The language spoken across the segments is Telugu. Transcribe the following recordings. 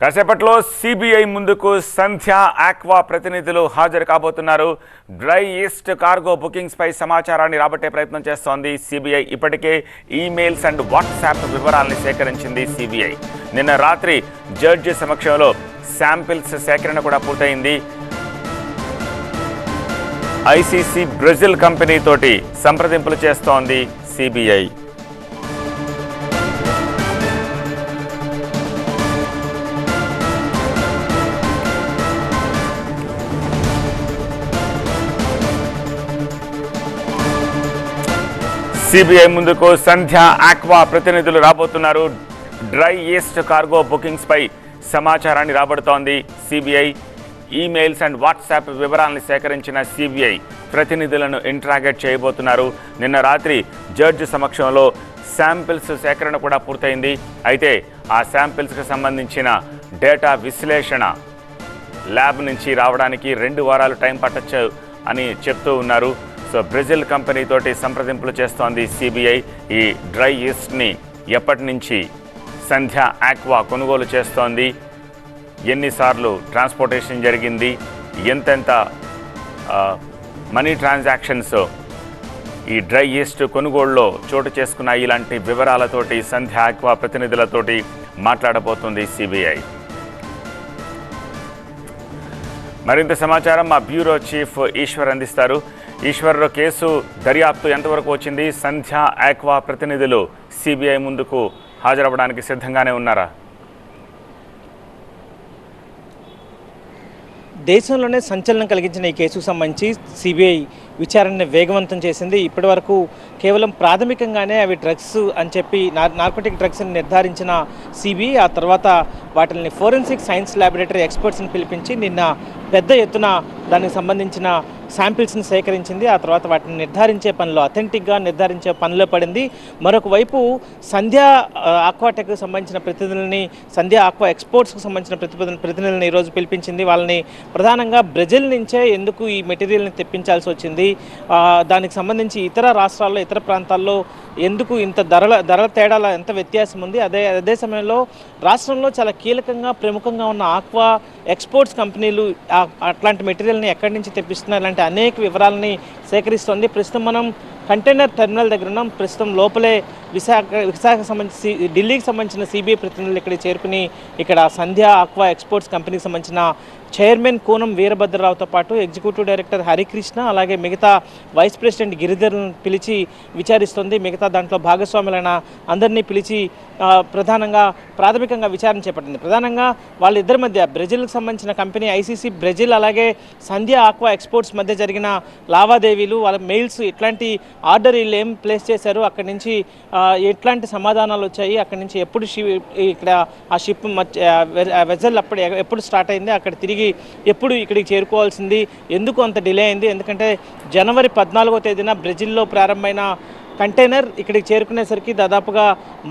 కాసేపట్లో సిబిఐ ముందుకు సంధ్య ఆక్వా ప్రతినిధులు హాజరు కాబోతున్నారు. డ్రై ఈస్ట్ కార్గో బుకింగ్స్పై సమాచారాన్ని రాబట్టే ప్రయత్నం చేస్తోంది సిబిఐ. ఇప్పటికే ఈమెయిల్స్ అండ్ వాట్సాప్ వివరాల్ని సేకరించింది సిబిఐ. నిన్న రాత్రి జడ్జి సమక్షంలో శాంపిల్స్ సేకరణ కూడా పూర్తయింది. ఐసీసీ బ్రెజిల్ కంపెనీ తోటి సంప్రదింపులు చేస్తోంది సిబిఐ. సిబిఐ ముందుకు సంధ్య ఆక్వా ప్రతినిధులు రాబోతున్నారు. డ్రై ఈస్ట్ కార్గో బుకింగ్స్ పై సమాచారాన్ని రాబడుతోంది. సిబిఐ ఈమెయిల్స్ అండ్ వాట్సాప్ వివరాలను సేకరించిన సిబిఐ ప్రతినిధులను ఇంట్రాగేట్ చేయబోతున్నారు. నిన్న రాత్రి జడ్జి సమక్షంలో శాంపిల్స్ సేకరణ కూడా పూర్తయింది. అయితే ఆ శాంపిల్స్కి సంబంధించిన డేటా విశ్లేషణ ల్యాబ్ నుంచి రావడానికి రెండు వారాలు టైం పట్టచ్చు అని చెప్తూ ఉన్నారు. సో బ్రెజిల్ కంపెనీతోటి సంప్రదింపులు చేస్తోంది సిబిఐ. ఈ డ్రై ఈస్ట్ని ఎప్పటి నుంచి సంధ్య ఆక్వా కొనుగోలు చేస్తోంది? ఎన్నిసార్లు ట్రాన్స్పోర్టేషన్ జరిగింది? ఎంతెంత మనీ ట్రాన్సాక్షన్స్ ఈ డ్రై ఈస్ట్ కొనుగోలులో చోటు చేసుకున్న ఇలాంటి వివరాలతోటి సంధ్య ఆక్వా ప్రతినిధులతోటి మాట్లాడబోతుంది సిబిఐ. మరింత సమాచారం మా బ్యూరో చీఫ్ ఈశ్వర్ అందిస్తారు. ఈశ్వర్ కేసు దర్యాప్తు ఎంతవరకు వచ్చింది? సంధ్య ఆక్వా ప్రతినిధులు సిబిఐ ముందుకు హాజరవ్వడానికి సిద్ధంగానే ఉన్నారా? దేశంలోనే సంచలనం కలిగించిన ఈ కేసుకు సంబంధించి సిబిఐ విచారణని వేగవంతం చేసింది. ఇప్పటివరకు కేవలం ప్రాథమికంగానే అవి డ్రగ్స్ అని చెప్పి నార్కోటిక్ డ్రగ్స్ని నిర్ధారించిన సిబిఐ ఆ తర్వాత వాటిని ఫోరెన్సిక్ సైన్స్ ల్యాబొరేటరీ ఎక్స్పర్ట్స్ని పిలిపించి నిన్న పెద్ద ఎత్తున దానికి సంబంధించిన శాంపిల్స్ని సేకరించింది. ఆ తర్వాత వాటిని నిర్ధారించే పనిలో అథెంటిక్గా నిర్ధారించే పనిలో పడింది. మరొక వైపు సంధ్య ఆక్వాటెక్కి సంబంధించిన ప్రతినిధులని సంధ్యా ఆక్వా ఎక్స్పోర్ట్స్కి సంబంధించిన ప్రతినిధులను ప్రతినిధులను ఈరోజు పిలిపించింది. వాళ్ళని ప్రధానంగా బ్రెజిల్ నుంచే ఎందుకు ఈ మెటీరియల్ని తెప్పించాల్సి వచ్చింది? దానికి సంబంధించి ఇతర రాష్ట్రాల్లో ఇతర ప్రాంతాల్లో ఎందుకు ఇంత ధరల ధరల తేడాల ఎంత వ్యత్యాసం ఉంది? అదే అదే సమయంలో రాష్ట్రంలో చాలా కీలకంగా ప్రముఖంగా ఉన్న ఆక్వా ఎక్స్పోర్ట్స్ కంపెనీలు అట్లాంటి మెటీరియల్ని ఎక్కడి నుంచి తెప్పిస్తున్నారు ఇలాంటి అనేక వివరాలని సేకరిస్తోంది. ప్రస్తుతం మనం కంటైనర్ టెర్మినల్ దగ్గర ఉన్నాం. ప్రస్తుతం లోపలే విశాఖ విశాఖ సంబంధించి ఢిల్లీకి సంబంధించిన సిబిఐ ప్రతినిధులు ఇక్కడ చేరుకుని ఇక్కడ సంధ్య ఆక్వా ఎక్స్పోర్ట్స్ కంపెనీకి సంబంధించిన చైర్మన్ కోనం వీరభద్రరావుతో పాటు ఎగ్జిక్యూటివ్ డైరెక్టర్ హరికృష్ణ అలాగే మిగతా వైస్ ప్రెసిడెంట్ గిరిధర్ను పిలిచి విచారిస్తుంది. మిగతా దాంట్లో భాగస్వాములైన అందరినీ పిలిచి ప్రధానంగా ప్రాథమికంగా విచారణ చేపట్టింది. ప్రధానంగా వాళ్ళిద్దరి మధ్య బ్రెజిల్కి సంబంధించిన కంపెనీ ఐసీసీ బ్రెజిల్ అలాగే సంధ్య ఆక్వా ఎక్స్పోర్ట్స్ మధ్య జరిగిన లావాదేవీలు వాళ్ళ మెయిల్స్ ఇట్లాంటి ఆర్డర్ వీళ్ళు ఏం ప్లేస్ చేశారు? అక్కడి నుంచి ఎట్లాంటి సమాధానాలు వచ్చాయి? అక్కడి నుంచి ఎప్పుడు ఇక్కడ ఆ షిప్ వెజల్ అప్పుడు ఎప్పుడు స్టార్ట్ అయింది? అక్కడ తిరిగి ఎప్పుడు ఇక్కడికి చేరుకోవాల్సింది? ఎందుకు అంత డిలే అయింది? ఎందుకంటే జనవరి పద్నాలుగో తేదీన బ్రెజిల్లో ప్రారంభమైన కంటైనర్ ఇక్కడికి చేరుకునేసరికి దాదాపుగా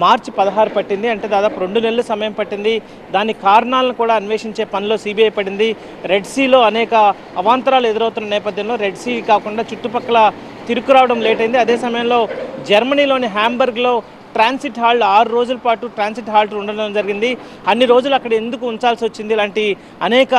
మార్చి పదహారు పట్టింది. అంటే దాదాపు రెండు నెలల సమయం పట్టింది. దాని కారణాలను కూడా అన్వేషించే పనిలో సిబిఐ పడింది. రెడ్ సీలో అనేక అవాంతరాలు ఎదురవుతున్న నేపథ్యంలో రెడ్ సీ కాకుండా చుట్టుపక్కల తిరుకురావడం లేట్ అయింది. అదే సమయంలో జర్మనీలోని హ్యాంబర్గ్లో ట్రాన్సిట్ హాల్ ఆరు రోజుల పాటు ట్రాన్సిట్ హాల్ట్ ఉండడం జరిగింది. అన్ని రోజులు అక్కడ ఎందుకు ఉంచాల్సి వచ్చింది? ఇలాంటి అనేక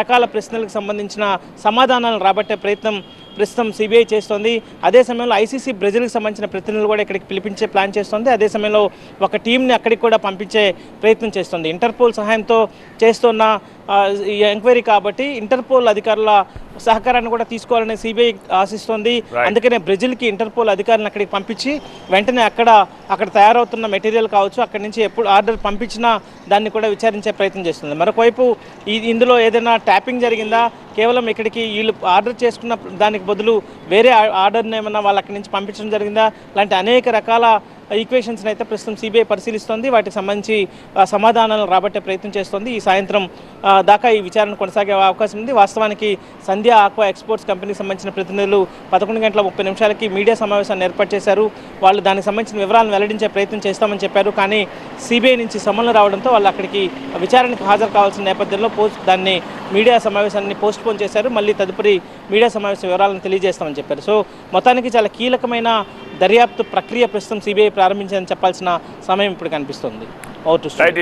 రకాల ప్రశ్నలకు సంబంధించిన సమాధానాలను రాబట్టే ప్రయత్నం ప్రస్తుతం సిబిఐ చేస్తోంది. అదే సమయంలో ఐసీసీ బ్రెజిల్కి సంబంధించిన ప్రతినిధులు కూడా ఇక్కడికి పిలిపించే ప్లాన్ చేస్తోంది. అదే సమయంలో ఒక టీంని అక్కడికి కూడా పంపించే ప్రయత్నం చేస్తుంది. ఇంటర్పోల్ సహాయంతో చేస్తున్న ఈ ఎంక్వైరీ కాబట్టి ఇంటర్పోల్ అధికారుల సహకారాన్ని కూడా తీసుకోవాలని సిబిఐ ఆశిస్తోంది. అందుకనే బ్రెజిల్కి ఇంటర్పోల్ అధికారులను అక్కడికి పంపించి వెంటనే అక్కడ అక్కడ తయారవుతున్న మెటీరియల్ కావచ్చు అక్కడి నుంచి ఎప్పుడు ఆర్డర్ పంపించినా దాన్ని కూడా విచారించే ప్రయత్నం చేస్తుంది. మరొకవైపు ఇందులో ఏదైనా ట్యాపింగ్ జరిగిందా? కేవలం ఇక్కడికి వీళ్ళు ఆర్డర్ చేసుకున్న దానికి బదులు వేరే ఆర్డర్ని ఏమన్నా వాళ్ళు అక్కడి నుంచి పంపించడం జరిగిందా? లాంటి అనేక రకాల ఈక్వేషన్స్ని అయితే ప్రస్తుతం సిబిఐ పరిశీలిస్తోంది. వాటికి సంబంధించి సమాధానాలు సమాధానాలను రాబట్టే ప్రయత్నం చేస్తోంది. ఈ సాయంత్రం దాకా ఈ విచారణ కొనసాగే అవకాశం ఉంది. వాస్తవానికి సంధ్య ఆక్వా ఎక్స్పోర్ట్స్ కంపెనీకి సంబంధించిన ప్రతినిధులు పదకొండు గంటల ముప్పై నిమిషాలకి మీడియా సమావేశాన్ని ఏర్పాటు చేశారు. వాళ్ళు దానికి సంబంధించిన వివరాలను వెల్లడించే ప్రయత్నం చేస్తామని చెప్పారు. కానీ సిబిఐ నుంచి సమన్లు రావడంతో వాళ్ళు అక్కడికి విచారణకు హాజరు కావాల్సిన నేపథ్యంలో పోస్ట్ దాన్ని మీడియా సమావేశాన్ని పోస్ట్ పోన్ చేశారు. మళ్ళీ తదుపరి మీడియా సమావేశం వివరాలను తెలియజేస్తామని చెప్పారు. సో మొత్తానికి చాలా కీలకమైన దర్యాప్తు ప్రక్రియ ప్రస్తుతం సిబిఐ ప్రారంభించిందని చెప్పాల్సిన సమయం ఇప్పుడు కనిపిస్తుంది. ఓ రైట్